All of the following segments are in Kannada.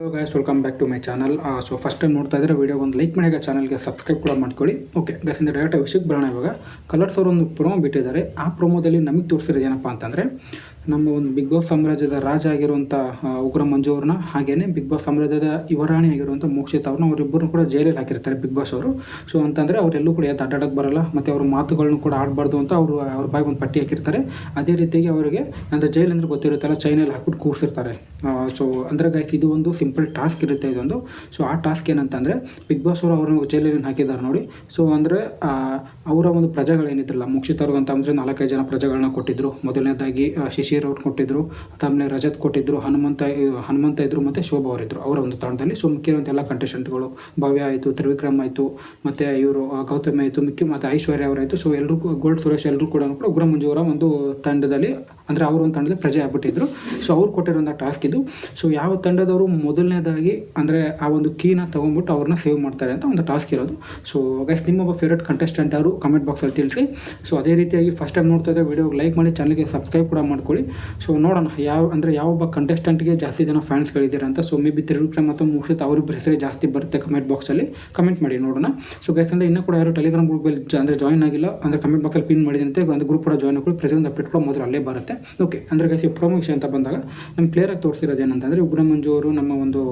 Hello guys welcome back to my channel so first time ನೋಡ್ತಾ ಇದ್ರೆ ವಿಡಿಯೋ ಒಂದು ಲೈಕ್ ಮಾಡಿ ಚಾನಲ್ಗೆ ಸಬ್ಸ್ಕ್ರೈಬ್ ಕೂಡ ಮಾಡ್ಕೊಳ್ಳಿ. ಓಕೆ ಗೈಸ್ ಇಂದ ಡೈರೆಕ್ಟ್ ವಿಷಯಕ್ಕೆ ಬರೋಣ ಇವಾಗ. ಕಲರ್ಸ್ ಅವರು ಒಂದು ಪ್ರೊಮೋ ಬಿಟ್ಟಿದ್ದಾರೆ. ಆ ಪ್ರೊಮೋದಲ್ಲಿ ನಮಗೆ ತೋರಿಸಿರೋದು ಏನಪ್ಪ ಅಂತಂದರೆ ನಮ್ಮ ಒಂದು ಬಿಗ್ ಬಾಸ್ ಸಾಮ್ರಾಜ್ಯದ ರಾಜ ಆಗಿರುವಂಥ ಉಗ್ರ ಮಂಜು ಅವ್ರನ್ನ ಹಾಗೇನೆ ಬಿಗ್ ಬಾಸ್ ಸಾಮ್ರಾಜ್ಯದ ಯುವರಾಣಿ ಆಗಿರುವಂಥ ಮೋಕ್ಷಿತ್ ಅವ್ರನ್ನ ಅವರಿಬ್ಬರು ಕೂಡ ಜೈಲಲ್ಲಿ ಹಾಕಿರ್ತಾರೆ ಬಿಗ್ ಬಾಸ್ ಅವರು. ಸೊ ಅಂತಂದರೆ ಅವರೆಲ್ಲೂ ಕೂಡ ಎದ್ದು ಅಡ್ಡಾಡಕ್ಕೆ ಬರಲ್ಲ ಮತ್ತು ಅವ್ರ ಮಾತುಗಳನ್ನು ಕೂಡ ಆಡಬಾರ್ದು ಅಂತ ಅವರು ಅವ್ರ ಬಾಯಿ ಒಂದು ಪಟ್ಟಿ ಹಾಕಿರ್ತಾರೆ. ಅದೇ ರೀತಿಯಾಗಿ ಅವರಿಗೆ ಅಂದರೆ ಜೈಲ್ ಅಂದರೆ ಗೊತ್ತಿರುತ್ತಲ್ಲ ಚೈನಲ್ಲಿ ಹಾಕ್ಬಿಟ್ಟು ಕೂರಿಸಿರ್ತಾರೆ. ಸೊ ಅಂದರೆ ಗೈಸ್ ಇದು ಒಂದು ಸಿಂಪಲ್ ಟಾಸ್ಕ್ ಇರುತ್ತೆ ಇದೊಂದು. ಸೊ ಆ ಟಾಸ್ಕ್ ಏನಂತಂದರೆ ಬಿಗ್ ಬಾಸ್ ಅವರು ಅವ್ರನ್ನ ಜೈಲಲ್ಲಿ ಹಾಕಿದ್ದಾರೆ ನೋಡಿ. ಸೊ ಅಂದರೆ ಅವರ ಒಂದು ಪ್ರಜೆಗಳೇನಿದ್ರಲ್ಲ ಮುಕ್ಷಿತ್ ಅವ್ರಿಗೆ ಅಂತಂದರೆ ನಾಲ್ಕೈದು ಜನ ಪ್ರಜೆಗಳನ್ನ ಕೊಟ್ಟಿದ್ರು. ಮೊದಲನೇದಾಗಿ ಆ, ಶಿಶಿರ್ ಅವ್ರು ಕೊಟ್ಟಿದ್ರು, ಆಮೇಲೆ ರಜತ್ ಕೊಟ್ಟಿದ್ರು, ಹನುಮಂತ ಹನುಮಂತ ಇದ್ರು, ಮತ್ತು ಶೋಭಾ ಅವರಿದ್ರು ಅವರ ಒಂದು ತಂಡದಲ್ಲಿ ಸೊ ಮಿಕ್ಕಿರುವಂಥ ಎಲ್ಲ ಕಂಟೆಸ್ಟೆಂಟ್ಗಳು ಭವ್ಯ ಆಯಿತು, ತ್ರಿವಿಕ್ರಮ್ ಆಯಿತು, ಮತ್ತು ಇವರು ಗೌತಮಿ ಆಯಿತು ಮಿಕ್ಕಿ ಮತ್ತು ಐಶ್ವರ್ಯ ಅವರಾಯಿತು ಸೊ ಎಲ್ಲರೂ ಗೋಲ್ಡ್ ಸುರೇಶ್ ಎಲ್ಲರೂ ಕೂಡ ಕೂಡ ಉಗ್ರ ಮಂಜು ಅವರ ಒಂದು ತಂಡದಲ್ಲಿ, ಅಂದರೆ ಅವರು ಒಂದು ತಂಡದಲ್ಲಿ ಪ್ರಜೆ ಆಗ್ಬಿಟ್ಟಿದ್ರು. ಸೊ ಅವ್ರು ಕೊಟ್ಟಿರೋಂಥ ಟಾಸ್ಕ್ ಇದು. ಸೊ ಯಾವ ತಂಡದವರು ಮೊದಲನೇದಾಗಿ, ಅಂದರೆ ಆ ಒಂದು ಕೀನ ತೊಗೊಂಡ್ಬಿಟ್ಟು ಅವ್ರನ್ನ ಸೇವ್ ಮಾಡ್ತಾರೆ ಅಂತ ಒಂದು ಟಾಸ್ಕ್ ಇರೋದು. ಸೊ ಗೈಸ್ ನಿಮ್ಮ ಒಬ್ಬ ಫೇವ್ರೆಟ್ ಕಂಟೆಸ್ಟೆಂಟ್ ಅವರು ಕಮೆಂಟ್ ಬಾಕ್ಸಲ್ಲಿ ತಿಳಿಸಿ. ಸೊ ಅದೇ ರೀತಿಯಾಗಿ ಫಸ್ಟ್ ಟೈಮ್ ನೋಡ್ತಾ ಇದ್ದರೆ ವಿಡಿಯೋಗೆ ಲೈಕ್ ಮಾಡಿ ಚಾನಲ್ಗೆ ಸಬ್ಸ್ಕ್ರೈಬ್ ಕೂಡ ಮಾಡ್ಕೊಳ್ಳಿ. ಸೊ ನೋಡೋಣ, ಯಾವ, ಅಂದರೆ ಯಾವೊಬ್ಬ ಕಂಟೆಸ್ಟೆಂಟ್ಗೆ ಜಾಸ್ತಿ ಜನ ಫ್ಯಾನ್ಸ್ಗಳಿದ್ದೀರ ಅಂತ. ಸೊ ಮೇ ಬಿ ತ್ರಿವಿಕ್ರಮ್ ಮತ್ತು ಮುಕ್ಷಿತ್ ಅವ್ರ ಹೆಸರೇ ಜಾಸ್ತಿ ಬರುತ್ತೆ ಕಮೆಂಟ್ ಬಾಕ್ಸಲ್ಲಿ ಕಮೆಂಟ್ ಮಾಡಿ, ನೋಡೋಣ. ಸೊ ಗೈಸ್ ಅಂದರೆ ಇನ್ನೂ ಕೂಡ ಯಾರು ಟೆಲಿಗ್ರಾಮ್ ಗ್ರೂಪಲ್ಲಿ ಅಂದರೆ ಜಾಯ್ನ್ ಆಗಿಲ್ಲ, ಅಂದರೆ ಕಮೆಂಟ್ ಬಾಕ್ಸಲ್ಲಿ ಪಿನ್ ಮಾಡಿದಂತೆ, ಒಂದು ಗ್ರೂಪ್ ಕೂಡ ಜಾಯ್ನ್ ಹಾಕೊಳ್ಳಿ ಪ್ರೆಸೆಂಟ್ ಅಪ್ಡೇಟ್ ಕೂಡ ಮೊದಲು ಅಲ್ಲೇ ಬರುತ್ತೆ. ಓಕೆ ಅಂದರೆ ಗೈಸ್ ಈ ಪ್ರೊಮೋ ಅಂತ ಬಂದಾಗ ನಮ್ಗೆ ಕ್ಲಿಯರಾಗಿ ತೋರಿಸಿರೋದು ಏನಂತಂದರೆ ಉಗ್ರ ಮಂಜು ಅವರು ನಮ್ಮ ಒಂದು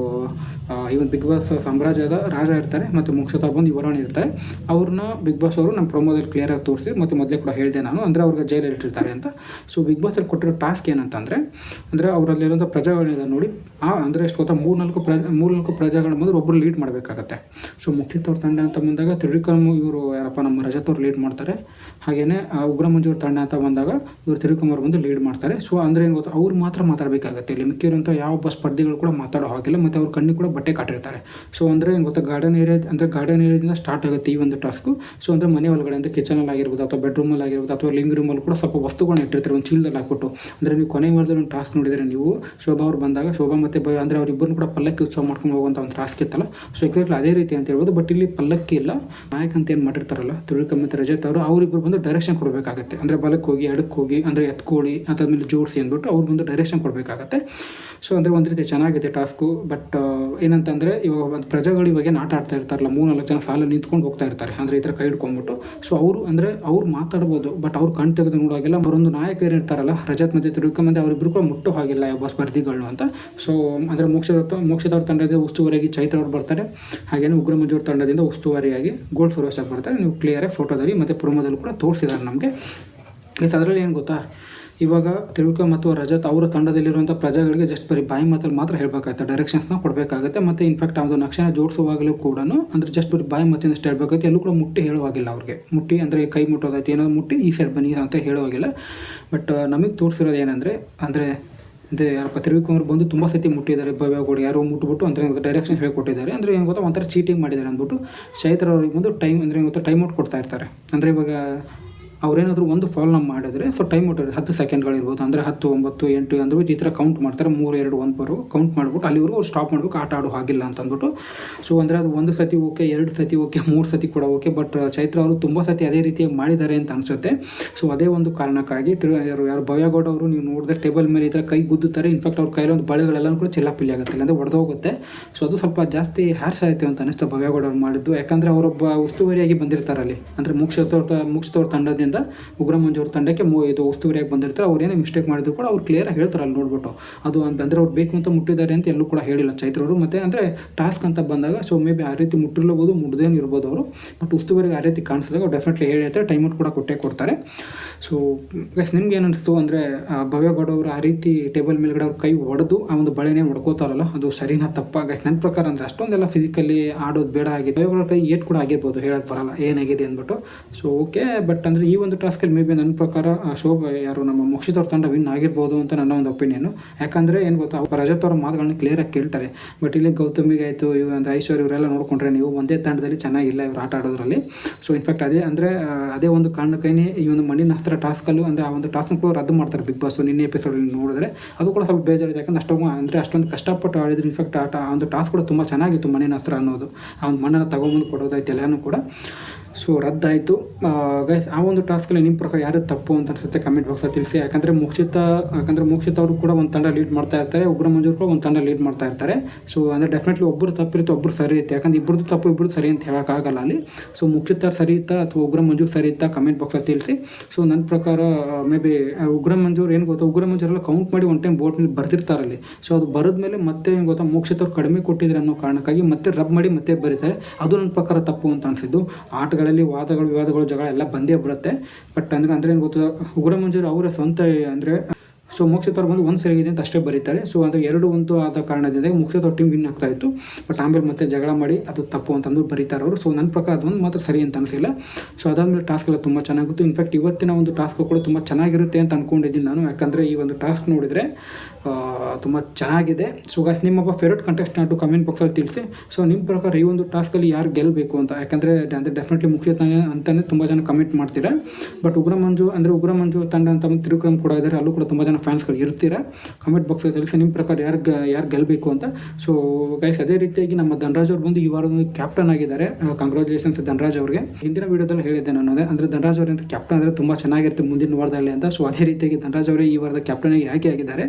ಒಂದು ಬಿಗ್ ಬಾಸ್ ಸಾಮ್ರಾಜ್ಯದ ರಾಜ ಇರ್ತಾರೆ ಮತ್ತು ಮುಕ್ಷತಾ ಬಂದು ಯುವರಾಣಿ ಇರ್ತಾರೆ. ಅವ್ರನ್ನ ಬಿಗ್ ಬಾಸ್ ಅವರು ನಮ್ಮ ಪ್ರೊಮೋದಲ್ಲಿ ಕ್ಲಿಯರಾಗಿ ತೋರಿಸಿ ಮತ್ತು ಮೊದಲೇ ಕೂಡ ಹೇಳಿದೆ ನಾನು. ಅಂದರೆ ಅವ್ರಿಗೆ ಜೈಲಲ್ಲಿ ಇಟ್ಟಿರ್ತಾರೆ ಅಂತ. ಸೊ ಬಿಗ್ ಬಾಸಲ್ಲಿ ಕೊಟ್ಟಿರೋ ಟಾಸ್ಕ್ ಏನಂತಂದರೆ, ಅಂದರೆ ಅವರಲ್ಲಿರೋಂಥ ಪ್ರಜೆಗಳಿದೆ ನೋಡಿ, ಆ, ಅಂದರೆ ಎಷ್ಟು ಗೊತ್ತಾ, ಮೂರ್ನಾಲ್ಕು ಪ್ರ, ಮೂರ್ನಾಲ್ಕು ಪ್ರಜೆಗಳ ಬಂದರೆ ಒಬ್ಬರು ಲೀಡ್ ಮಾಡಬೇಕಾಗತ್ತೆ. ಸೊ ಮುಖ್ಯತವ್ರ ತಂಡ ಅಂತ ಬಂದಾಗ ತ್ರಿವಿಕ್ರಮ್ ಇವರು ಯಾರಪ್ಪ, ನಮ್ಮ ರಜತ್ ಲೀಡ್ ಮಾಡ್ತಾರೆ. ಹಾಗೆಯೇ ಉಗ್ರ ಮಂಜೂರ್ ತಂಡ ಅಂತ ಬಂದಾಗ ಇವರು ತಿರುಕುಮಾರ್ ಬಂದು ಲೀಡ್ ಮಾಡ್ತಾರೆ. ಸೊ ಅಂದರೆ ಏನು ಗೊತ್ತಾ, ಅವ್ರು ಮಾತ್ರ ಮಾತಾಡಬೇಕಾಗತ್ತೆ ಇಲ್ಲಿ. ಮಿಕ್ಕಿರುವಂಥ ಯಾವೊಬ್ಬ ಸ್ಪರ್ಧಿಗಳು ಕೂಡ ಮಾತಾಡೋ ಹಾಗಿಲ್ಲ. ಮತ್ತು ಅವ್ರ ಕಣ್ಣಿಗೆ ಕೂಡ ಬಟ್ಟೆ ಕಾಟಿರ್ತಾರೆ ಸೊ ಅಂದರೆ ಏನು ಗೊತ್ತಾ ಗಾರ್ಡನ್ ಏರಿಯಾ ಅಂದರೆ ಗಾರ್ಡನ್ ಏರಿಯಾದಿಂದ ಸ್ಟಾರ್ಟ್ ಆಗುತ್ತೆ ಈ ಒಂದು ಟಾಸ್ಕು ಸೊ ಅಂದರೆ ಮನೆ ಒಳಗಡೆ, ಅಂದರೆ ಕಿಚನಲ್ಲಿ ಆಗಿರ್ಬೋದು, ಅಥವಾ ಬೆಡ್ರೂಮಲ್ಲಿ ಆಗಿರ್ಬೋದು, ಅಥವಾ ಲಿವಿಂಗ್ ರೂಮಲ್ಲಿ ಕೂಡ ಸ್ವಲ್ಪ ವಸ್ತುಗಳನ್ನ ಇಟ್ಟಿರ್ತಾರೆ, ಒಂದು ಚೀಲದಲ್ಲಿ ಹಾಕ್ಬಿಟ್ಟು. ಅಂದರೆ ನೀವು ಕೊನೆ ವಾರದಲ್ಲಿ ಒಂದು ಟಾಸ್ಕ್ ನೋಡಿದರೆ ನೀವು, ಶೋಭಾ ಅವ್ರು ಬಂದಾಗ, ಶೋಭಾ ಮತ್ತು ಭಯ ಅಂದರೆ ಅವರಿಬ್ಬರು ಕೂಡ ಪಲ್ಲಕ್ಕಿ ಉತ್ಸವ ಮಾಡ್ಕೊಂಡು ಹೋಗುವಂಥ ಒಂದು ಟಾಸ್ಕ್ ಇತ್ತಲ್ಲ. ಸೊ ಎಕ್ಸಾಕ್ಟ್ಲಿ ಅದೇ ರೀತಿ ಅಂತ ಹೇಳ್ಬೋದು. ಬಟ್ ಇಲ್ಲಿ ಪಲ್ಲಕ್ಕಿ ಇಲ್ಲ. ನಾಯಕ್ ಅಂತ ಏನು ಮಾಡಿರ್ತಾರಲ್ಲ ತಿರುಕಮ್ಮ ರಜತ್ ಅವರು ಅವರಿಬ್ಬರು ಬಂದು ಡೈರೆಕ್ಷನ್ ಕೊಡಬೇಕಾಗತ್ತೆ. ಅಂದರೆ ಬಲಕ್ಕೆ ಹೋಗಿ ಎಡಕ್ಕೆ ಹೋಗಿ, ಅಂದರೆ ಎತ್ಕೊಳ್ಳಿ, ಅದಾದ್ಮೇಲೆ ಜೋಡಿಸಿ ಅಂದ್ಬಿಟ್ಟು ಅವ್ರಿಗೆ ಒಂದು ಡೈರೆಕ್ಷನ್ ಕೊಡಬೇಕಾಗತ್ತೆ. ಸೊ ಅಂದರೆ ಒಂದು ರೀತಿ ಚೆನ್ನಾಗಿದೆ ಟಾಸ್ಕು ಬಟ್ ಏನಂತಂದರೆ ಇವಾಗ ಒಂದು ಪ್ರಜೆಗಳು ಇವಾಗ ಆಟ ಆಡ್ತಾ ಇರ್ತಾರಲ್ಲ ಮೂರು ನಾಲ್ಕು ಜನ ಸಾಲ ನಿಂತ್ಕೊಂಡು ಹೋಗ್ತಾ ಇರ್ತಾರೆ. ಅಂದರೆ ಈ ಥರ ಕೈ ಹಿಡ್ಕೊಂಡ್ಬಿಟ್ಟು. ಸೊ ಅವರು ಅಂದರೆ ಅವ್ರು ಮಾತಾಡ್ಬೋದು. ಬಟ್ ಅವ್ರು ಕಣ್ ತೆಗೆದು ನೋಡೋಗಿಲ್ಲ ಅವರೊಂದು ನಾಯಕರು ಇರ್ತಾರಲ್ಲ, ರಜತ್ ಮತ್ತು ತಿರುಕ ಮಂದಿ ಅವರಿಬ್ಬರು ಕೂಡ ಮುಟ್ಟೋ ಹಾಗಿಲ್ಲ ಯಾವ ಸ್ಪರ್ಧಿಗಳು ಅಂತ. ಸೊ ಅಂದರೆ ಮೋಕ್ಷದ ಮೋಕ್ಷದವ್ರ ತಂಡದ ಉಸ್ತುವಾರಿಯಾಗಿ ಚೈತ್ರ ಅವ್ರು ಬರ್ತಾರೆ. ಹಾಗೇನೇ ಉಗ್ರ ಮಂಜೂರ್ ತಂಡದಿಂದ ಉಸ್ತುವಾರಿಯಾಗಿ ಗೋಲ್ಡ್ ಸುರೇಶ್ ಬರ್ತಾರೆ. ನೀವು ಕ್ಲಿಯರಾಗಿ ಫೋಟೋದಲ್ಲಿ ಮತ್ತು ಪ್ರೊಮೋದಲ್ಲಿ ಕೂಡ ತೋರಿಸಿದ್ದಾರೆ ನಮಗೆ. ಈ ಅದರಲ್ಲಿ ಏನು ಗೊತ್ತಾ? ಇವಾಗ ತಿರುಕ ಮತ್ತು ರಜತ್ ಅವರ ತಂಡದಲ್ಲಿರುವಂಥ ಪ್ರಜೆಗಳಿಗೆ ಜಸ್ಟ್ ಬರೀ ಬಾಯಿ ಮಾತಲ್ಲಿ ಮಾತ್ರ ಹೇಳಬೇಕಾಗುತ್ತೆ ಡೈರೆಕ್ಷನ್ಸ್ನ ಕೊಡಬೇಕಾಗುತ್ತೆ ಮತ್ತು ಇನ್ಫ್ಯಾಕ್ಟ್ ಅದು ನಕ್ಷೆನ ಜೋಡಿಸುವಾಗಲೂ ಕೂಡ ಅಂದರೆ ಜಸ್ಟ್ ಬರೀ ಬಾಯಿ ಅಷ್ಟು ಹೇಳಬೇಕಾಗುತ್ತೆ ಎಲ್ಲೂ ಕೂಡ ಮುಟ್ಟಿ ಹೇಳುವಾಗಿಲ್ಲ ಅವ್ರಿಗೆ. ಮುಟ್ಟಿ ಅಂದರೆ ಕೈ ಮುಟ್ಟೋದಾಯ್ತು ಏನೋ ಮುಟ್ಟಿ ಈ ಸೈಡ್ ಬನ್ನಿ ಅಂತ ಹೇಳುವಾಗಿಲ್ಲ. ಬಟ್ ನಮಗೆ ತೋರಿಸಿರೋದು ಏನಂದರೆ ಅಂದರೆ ಅದೇ ಯಾರಪ್ಪ ತಿರುವಿಕುಮಾರ್ ಬಂದು ತುಂಬ ಸತಿ ಮುಟ್ಟಿದ್ದಾರೆ. ಭವ್ಯಗಳು ಯಾರೋ ಮುಟ್ಬಿಟ್ಟು ಅಂದರೆ ಡೈರೆಕ್ಷನ್ ಹೇಳಿಕೊಟ್ಟಿದ್ದಾರೆ. ಅಂದರೆ ಏನು ಗೊತ್ತಾ, ಒಂಥರ ಚೀಟಿಂಗ್ ಮಾಡಿದ್ದಾರೆ ಅಂದ್ಬಿಟ್ಟು ಅವ್ರಿಗೆ ಬಂದು ಟೈಮ್ ಅಂದರೆ ಗೊತ್ತಾ ಟೈಮ್ ಔಟ್ ಕೊಡ್ತಾ ಇರ್ತಾರೆ. ಅಂದರೆ ಇವಾಗ ಅವ್ರೇನಾದರೂ ಒಂದು ಫಾಲ್ನ ಮಾಡಿದ್ರೆ ಸೊ ಟೈಮ್ ಔಟ್ ಹತ್ತು ಸೆಕೆಂಡ್ಗಳಿರ್ಬೋದು ಅಂದರೆ ಹತ್ತು, ಒಂಬತ್ತು, ಎಂಟು ಅಂದ್ರೆ ಈ ಥರ ಕೌಂಟ್ ಮಾಡ್ತಾರೆ. ಮೂರು, ಎರಡು, ಒಂದು ಬರೋ ಕೌಂಟ್ ಮಾಡಿಬಿಟ್ಟು ಅಲ್ಲಿವರೆಗೂ ಅವ್ರು ಸ್ಟಾಪ್ ಮಾಡಬೇಕು, ಆಟ ಆಡೋ ಹಾಗಿಲ್ಲ ಅಂತ ಅಂದ್ಬಿಟ್ಟು ಸೊ ಅಂದರೆ ಅದು ಒಂದು ಸತಿ ಓಕೆ ಎರಡು ಸತಿ ಓಕೆ ಮೂರು ಸತಿ ಕೂಡ ಓಕೆ ಬಟ್ ಚೈತ್ರ ಅವರು ತುಂಬ ಸತಿ ಅದೇ ರೀತಿಯಾಗಿ ಮಾಡಿದ್ದಾರೆ ಅಂತ ಅನಿಸುತ್ತೆ. ಸೊ ಅದೇ ಒಂದು ಕಾರಣಕ್ಕಾಗಿ ಯಾರು ಯಾರು ಭವ್ಯಗೌಡ ಅವರು ನೀವು ನೋಡಿದ್ರೆ ಟೇಬಲ್ ಮೇಲೆ ಈ ಥರ ಕೈ ಗುದ್ದುತ್ತಾರೆ. ಇನ್ಫ್ಯಾಕ್ಟ್ ಅವ್ರ ಕೈಲೊಂದು ಬಳೆಗಳೆಲ್ಲ ಕೂಡ ಚಿಲ್ಲಾಪಿಲ್ಲಿ ಆಗುತ್ತೆ. ಅಂದರೆ ಒಡೆದೋಗುತ್ತೆ ಸೊ ಅದು ಸ್ವಲ್ಪ ಜಾಸ್ತಿ ಹ್ಯಾರ್ಸ್ ಆಯಿತು ಅಂತ ಅನಿಸ್ತು ಭವ್ಯಗೌಡ ಅವ್ರು ಮಾಡಿದ್ದು. ಯಾಕಂದರೆ ಅವರೊಬ್ಬ ಉಸ್ತುವಾರಿಯಾಗಿ ಬಂದಿರ್ತಾರೆ ಅಲ್ಲಿ ಅಂದರೆ ಮುಕ್ಷತವ್ರ ಮುಕ್ಷತವ್ರ ತಂಡದಿಂದ ಉಗ್ರ ಮಂಜು ಅವ್ರ ತಂಡಕ್ಕೆ ಮೂ ಇದು ಉಸ್ತುವಾರಿಯಾಗಿ ಬಂದಿರ್ತಾರೆ. ಅವ್ರು ಏನೇ ಮಿಸ್ಟೇಕ್ ಮಾಡಿದ್ರು ಕೂಡ ಅವ್ರು ಕ್ಲಿಯರಾಗಿ ಹೇಳ್ತಾರೆ ಅಲ್ಲಿ ನೋಡ್ಬಿಟ್ಟು. ಅದು ಅಂತ ಅಂದರೆ ಅವ್ರು ಬೇಕು ಅಂತ ಮುಟ್ಟಿದ್ದಾರೆ ಅಂತ ಎಲ್ಲೂ ಕೂಡ ಹೇಳಿಲ್ಲ ಚೈತ್ರವರು ಮತ್ತು ಅಂದರೆ ಟಾಸ್ಕ್ ಅಂತ ಬಂದಾಗ ಸೊ ಮೇ ಬಿ ಆ ರೀತಿ ಮುಟ್ಟಿರ್ಬೋದು ಮುಟ್ಟದೇನು ಇರ್ಬೋದು ಅವರು. ಬಟ್ ಉಸ್ತುವಾರಿಗೆ ಆ ರೀತಿ ಕಾಣಿಸಿದಾಗ ಅವ್ರು ಡೆಫಿನೆಟ್ಲಿ ಹೇಳಿ ಹೇಳ್ತಾರೆ ಟೈಮ್ ಔಟ್ ಕೂಡ ಕೊಟ್ಟೇ ಕೊಡ್ತಾರೆ. ಸೊ ಗೈಸ್ ನಿಮ್ಗೆ ಏನು ಅನಿಸ್ತು? ಅಂದರೆ ಭವ್ಯಗೌಡ ಅವರು ಆ ರೀತಿ ಟೇಬಲ್ ಮೇಲ್ಗಡೆ ಅವ್ರ ಕೈ ಒಡೆದು ಆ ಒಂದು ಬಳೆನೇ ಹೊಡ್ಕೋತಾರಲ್ಲ, ಅದು ಸರಿನಾ ತಪ್ಪ? ಗೈಸ್ ನನ್ನ ಪ್ರಕಾರ ಅಂದರೆ ಅಷ್ಟೊಂದೆಲ್ಲ ಫಿಸಿಕಲಿ ಆಡೋದು ಬೇಡ ಆಗಿದೆ. ಭವ್ಯಗೌಡ ಕೈ ಏಟ್ ಕೂಡ ಆಗಿರ್ಬೋದು ಹೇಳಕ್ಕೆ ಬರಲ್ಲ. ಏನಾಗಿದೆ ಅಂದ್ಬಿಟ್ಟು. ಸೊ ಓಕೆ ಬಟ್ ಅಂದರೆ ಈ ಒಂದು ಟಾಸ್ಕಲ್ಲಿ ಮೇ ಬಿ ನನ್ನ ಪ್ರಕಾರ ಶೋಭ ಯಾರು ನಮ್ಮ ಮುಕ್ಷಿತ್ ಅವ್ರ ತಂಡ ವಿನ್ ಆಗಿರ್ಬೋದು ಅಂತ ನನ್ನ ಒಂದು ಒಪಿನಿಯನು ಯಾಕಂದರೆ ಏನು ಗೊತ್ತಾ ರಜತ್ ಅವ್ರ ಮಾತುಗಳನ್ನ ಕ್ಲಿಯರಾಗಿ ಕೇಳ್ತಾರೆ. ಬಟ್ ಇಲ್ಲಿ ಗೌತಮಿಗೆ ಆಯಿತು, ಇವ್ ಒಂದು ಐಶ್ವರ್ಯ ಇವರೆಲ್ಲ ನೋಡ್ಕೊಂಡ್ರೆ ನೀವು ಒಂದೇ ತಂಡದಲ್ಲಿ ಚೆನ್ನಾಗಿಲ್ಲ ಇವ್ರು ಆಟ ಆಡೋದ್ರಲ್ಲಿ. ಸೊ ಇನ್ಫ್ಯಾಕ್ಟ್ ಅದೇ ಅಂದರೆ ಅದೇ ಒಂದು ಕಾರಣಕ್ಕೇ ಈ ಒಂದು ಮಣ್ಣಿನ ಅಸ್ತ್ರ ಟಾಸ್ಕಲ್ಲು ಅಂದರೆ ಆ ಒಂದು ಟಾಸ್ಕ್ ಕೂಡ ರದ್ದು ಮಾಡ್ತಾರೆ ಬಿಗ್ ಬಾಸ್ ನಿನ್ನೆ ಎಪಿಸೋಡಲ್ಲಿ ನೋಡಿದ್ರೆ. ಅದು ಕೂಡ ಸ್ವಲ್ಪ ಬೇಜಾರಿದೆ. ಯಾಕಂದ್ರೆ ಅಷ್ಟೊಂದು, ಅಂದರೆ ಅಷ್ಟೊಂದು ಕಷ್ಟಪಟ್ಟು ಆಡಿದ್ರು. ಇನ್ಫ್ಯಾಕ್ಟ್ ಆಟ ಆ ಒಂದು ಟಾಸ್ಕ್ ಕೂಡ ತುಂಬ ಚೆನ್ನಾಗಿತ್ತು ಮಣ್ಣಿನ ಹಸ್ತ್ರ ಅನ್ನೋದು. ಆ ಒಂದು ಮಣ್ಣನ್ನು ತಗೊಂಬಂದು ಕೊಡೋದಾಯ್ತು ಎಲ್ಲನೂ ಕೂಡ. ಸೊ ರದ್ದಾಯಿತು. ಗೈಸ್ ಆ ಒಂದು ಟಾಸ್ಕಲ್ಲಿ ನಿಮ್ಮ ಪ್ರಕಾರ ಯಾರು ತಪ್ಪು ಅಂತ ಅನ್ಸುತ್ತೆ ಕಮೆಂಟ್ ಬಾಕ್ಸಲ್ಲಿ ತಿಳಿಸಿ. ಯಾಕಂದರೆ ಮುಕ್ಷಿತ, ಯಾಕಂದರೆ ಮೋಕ್ಷಿತ ಅವರು ಕೂಡ ಒಂದು ತಂಡ ಲೀಡ್ ಮಾಡ್ತಾ ಇರ್ತಾರೆ. ಉಗ್ರ ಮಂಜೂರು ಕೂಡ ಒಂದು ತಂಡ ಲೀಡ್ ಮಾಡ್ತಾ ಇರ್ತಾರೆ. ಸೊ ಅಂದರೆ ಡೆಫಿನೆಟ್ಲಿ ಒಬ್ಬರು ತಪ್ಪಿರುತ್ತೆ ಒಬ್ಬರು ಸರಿ ಇರುತ್ತೆ ಯಾಕಂದ್ರೆ ಇಬ್ಬರದ್ದು ತಪ್ಪು ಇಬ್ಬರು ಸರಿ ಅಂತ ಹೇಳೋಕ್ಕಾಗಲ್ಲ ಅಲ್ಲಿ. ಸೊ ಮುಕ್ಷಿತ ಸರಿ ಇತ್ತಾ ಅಥವಾ ಉಗ್ರ ಮಂಜೂರು ಸರಿ ಇತ್ತಾ ಕಮೆಂಟ್ ಬಾಕ್ಸಲ್ಲಿ ತಿಳಿಸಿ. ಸೊ ನನ್ನ ಪ್ರಕಾರ ಮೇ ಬಿ ಉಗ್ರ ಮಂಜೂರು ಏನು ಗೊತ್ತಾ, ಉಗ್ರ ಮಂಜೂರೆಲ್ಲ ಕೌಂಟ್ ಮಾಡಿ ಒನ್ ಟೈಮ್ ಬೋರ್ಡ್ ಮೇಲೆ ಬರ್ದಿರ್ತಾರಲ್ಲಿ ಸೊ ಅದು ಬರೆದ ಮೇಲೆ ಮತ್ತೆ ಏನು ಗೊತ್ತಾ ಮುಕ್ಷಿತವ್ರು ಕಡಿಮೆ ಕೊಟ್ಟಿದ್ರೆ ಅನ್ನೋ ಕಾರಣಕ್ಕಾಗಿ ಮತ್ತೆ ರಬ್ ಮಾಡಿ ಮತ್ತೆ ಬರೀತಾರೆ. ಅದು ನನ್ನ ಪ್ರಕಾರ ತಪ್ಪು ಅಂತ ಅನಿಸಿದ್ದು. ಆಟಗಳಲ್ಲಿ ವಾದಗಳು, ವಿವಾದಗಳು, ಜಗಳ ಎಲ್ಲ ಬಂದೇ ಬರುತ್ತೆ. ಬಟ್ ಅಂದ್ರೆ ಅಂದ್ರೆ ಏನು ಗೊತ್ತಾ ಉಗ್ರ ಮಂಜೂರು ಅವರ ಸ್ವಂತ, ಅಂದರೆ ಸೊ ಮೋಕ್ಷಿತವ್ರು ಬಂದು ಒಂದು ಸರಿಯಾಗಿದೆ ಅಂತ ಅಷ್ಟೇ ಬರೀತಾರೆ. ಸೊ ಅಂದರೆ ಎರಡು ಒಂದು ಆದ ಕಾರಣದಿಂದ ಮೋಕ್ಷಿತವ್ರ ಟೀಮ್ ವಿನ್ ಆಗ್ತಾ ಇತ್ತು. ಬಟ್ ಆಮೇಲೆ ಮತ್ತೆ ಜಗಳ ಮಾಡಿ ಅದು ತಪ್ಪು ಅಂತಂದು ಬರೀತಾರೆ ಅವರು. ಸೊ ನನ್ನ ಪ್ರಕಾರ ಅದೊಂದು ಮಾತ್ರ ಸರಿ ಅಂತ ಅನಿಸಿಲ್ಲ. ಸೊ ಅದಾದಮೇಲೆ ಟಾಸ್ಕ್ ಎಲ್ಲ ತುಂಬ ಚೆನ್ನಾಗಿತ್ತು. ಇನ್ಫ್ಯಾಕ್ಟ್ ಇವತ್ತಿನ ಒಂದು ಟಾಸ್ಕ್ ಕೂಡ ತುಂಬ ಚೆನ್ನಾಗಿರುತ್ತೆ ಅಂತ ಅಂದ್ಕೊಂಡಿದ್ದೀನಿ ನಾನು. ಯಾಕಂದರೆ ಈ ಒಂದು ಟಾಸ್ಕ್ ನೋಡಿದರೆ ತುಂಬ ಚೆನ್ನಾಗಿದೆ. ಸೊ ಗಾಯ್ಸ್ ನಿಮ್ಮೊಬ್ಬ ಫೇವ್ರೇಟ್ ಕಂಟೆಸ್ಟೆಂಟು ಕಮೆಂಟ್ ಬಾಕ್ಸಲ್ಲಿ ತಿಳಿಸಿ. ಸೊ ನಿಮ್ಮ ಪ್ರಕಾರ ಈ ಒಂದು ಟಾಸ್ಕಲ್ಲಿ ಯಾರು ಗೆಲ್ಲಬೇಕು ಅಂತ? ಯಾಕಂದರೆ, ಅಂದರೆ ಡೆಫಿನೆಟ್ಲಿ ಮುಖ್ಯ ಅಂತಲೇ ತುಂಬ ಜನ ಕಮೆಂಟ್ ಮಾಡ್ತೀರಾ. ಬಟ್ ಉಗ್ರ ಮಂಜು ಅಂದರೆ ಉಗ್ರ ಮಂಜು ತಂಡ ಅಂತ ತಿರುಕ್ರಮ್ ಕೂಡ ಇದ್ದಾರೆ. ಅಲ್ಲೂ ಕೂಡ ತುಂಬ ಜನ ಫ್ಯಾನ್ಸ್ಗಳು ಇರ್ತೀರಾ ಕಮೆಂಟ್ ಬಾಕ್ಸಲ್ಲಿ ತಿಳಿಸಿ ನಿಮ್ಮ ಪ್ರಕಾರ ಯಾರು ಯಾರು ಗೆಲ್ಲಬೇಕು ಅಂತ. ಸೊ ಗೈಸ್ ಅದೇ ರೀತಿಯಾಗಿ ನಮ್ಮ ಧನರಾಜ್ ಅವ್ರು ಬಂದು ಈ ವಾರ ಕ್ಯಾಪ್ಟನ್ ಆಗಿದ್ದಾರೆ. ಕಂಗ್ರಾಚುಲೇಷನ್ಸ್ ಧನರಾಜ್ ಅವ್ರಿಗೆ. ಹಿಂದಿನ ವಿಡಿಯೋದಲ್ಲಿ ಹೇಳಿದ್ದೆ ನಾನು ಅದೇ. ಅಂದರೆ ಧನರಾಜ್ ಅವರಿಂದ ಕ್ಯಾಪ್ಟನ್ ಅಂದರೆ ತುಂಬ ಚೆನ್ನಾಗಿರುತ್ತೆ ಮುಂದಿನ ವಾರದಲ್ಲಿ ಅಂತ. ಸೊ ಅದೇ ರೀತಿಯಾಗಿ ಧನರಾಜ್ ಅವರೇ ಈ ವಾರದ ಕ್ಯಾಪ್ಟನ್ ಆಗಿ ಆಯ್ಕೆ ಆಗಿದ್ದಾರೆ.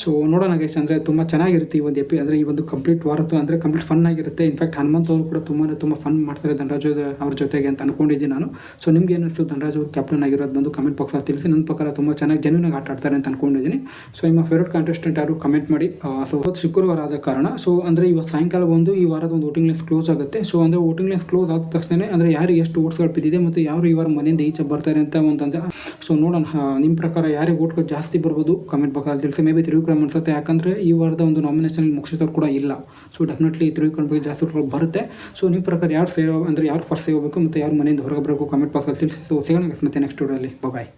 ಸೊ ನೋಡೋಣ ಗೈಸ್ ಅಂದರೆ ತುಂಬ ಚೆನ್ನಾಗಿರುತ್ತೆ ಈ ಒಂದು ಎಪಿ ಅಂದರೆ ಈ ಒಂದು ಕಂಪ್ಲೀಟ್ ವಾರತ್ತು ಅಂದರೆ ಕಂಪ್ಲೀಟ್ ಫನ್ ಆಗಿರುತ್ತೆ. ಇನ್ಫ್ಯಾಕ್ಟ್ ಹನುಮಂತ್ ಅವರು ಕೂಡ ತುಂಬಾ ತುಂಬ ಫನ್ ಮಾಡ್ತಾರೆ ಧನರಾಜ್ ಅವ್ರ ಜೊತೆಗೆ ಅಂತ ಅನ್ಕೊಂಡಿದ್ದೀನಿ ನಾನು. ಸೊ ನಿಮ್ಗೆ ಏನಿಸ್ತು ಧನರಾಜ್ ಅವರು ಕ್ಯಾಪ್ಟನ್ ಆಗಿರೋದು ಬಂದು ಕಮೆಂಟ್ ಬಾಕ್ಸಲ್ಲಿ ತಿಳಿಸಿ. ನನ್ನ ಪ್ರಕಾರ ತುಂಬ ಚೆನ್ನಾಗಿ ಜನ್ಯೂನಾಗಿ ಆಟ ಆಡ್ತಾರೆ ಅಂತ ಅನ್ಕೊಂಡಿದ್ದೀನಿ. ಸೊ ನಿಮ್ಮ ಫೇವ್ರೇಟ್ ಕಾಂಟೆಸ್ಟೆಂಟ್ ಯಾರು ಕಮೆಂಟ್ ಮಾಡಿ. ಸೊ ಇವತ್ತು ಶುಕ್ರವಾರ ಆದ ಕಾರಣ. ಸೊ ಅಂದರೆ ಇವತ್ತು ಸಾಯಂಕಾಲ ಬಂದು ಈ ವಾರದ ಒಂದು ವೋಟಿಂಗ್ ಲಿಸ್ಟ್ ಕ್ಲೋಸ್ ಆಗುತ್ತೆ. ಸೊ ಅಂದರೆ ವೋಟಿಂಗ್ ಲಿಸ್ಟ್ ಕ್ಲೋಸ್ ಆದ ತಕ್ಷಣ ಅಂದರೆ ಯಾರು ಎಷ್ಟು ಓಟ್ಸ್ಗಳು ಬಿದ್ದಿದೆ ಮತ್ತು ಯಾರು ಈ ವಾರ ಮನೆಯಿಂದ ಈಚೆ ಬರ್ತಾರೆ ಅಂತ ಅಂತಂದ್ರೆ ಸೊ ನೋಡೋಣ. ನಿಮ್ಮ ಪ್ರಕಾರ ಯಾರಿಗೆ ಓಟ್ಗಳು ಜಾಸ್ತಿ ಬರ್ಬೋದು? ಕಮೆಂಟ್ ಬಾಕ್ಸಲ್ಲಿ ತಿಳಿಸಿ. ಮೇ ಬಿ ತಿರುಗಿಕ್ರಮ ಅನ್ಸುತ್ತೆ ಯಾಕಂದರೆ ಈ ವಾರದ ಒಂದು ನಾಮಿನೇಷನ್ ಮುಗಿಸಿದವ್ರು ಕೂಡ ಇಲ್ಲ. ಸೊ ಡೆಫಿನೆಟ್ಲಿ ತಿರುಗಿಕೊಂಡ ಬಗ್ಗೆ ಜಾಸ್ತಿ ಓಟ್ಗಳು ಬರುತ್ತೆ. ಸೊ ನಿಮ್ಮ ಪ್ರಕಾರ ಯಾರು ಸೇವ್ ಅಂದರೆ ಯಾರು ಫಸ್ಟ್ ಹೋಗಬೇಕು ಮತ್ತು ಯಾರು ಮನೆಯಿಂದ ಹೊರಗೆ ಬರಬೇಕು? ಕಮೆಂಟ್ ಬಾಕ್ಸಲ್ಲಿ ತಿಳಿಸಿ. ಸೊ ಸಿಗೋಣ ಮತ್ತೆ ನೆಕ್ಸ್ಟ್ ವಿಡಿಯೋಲಿ ಬಾಯ್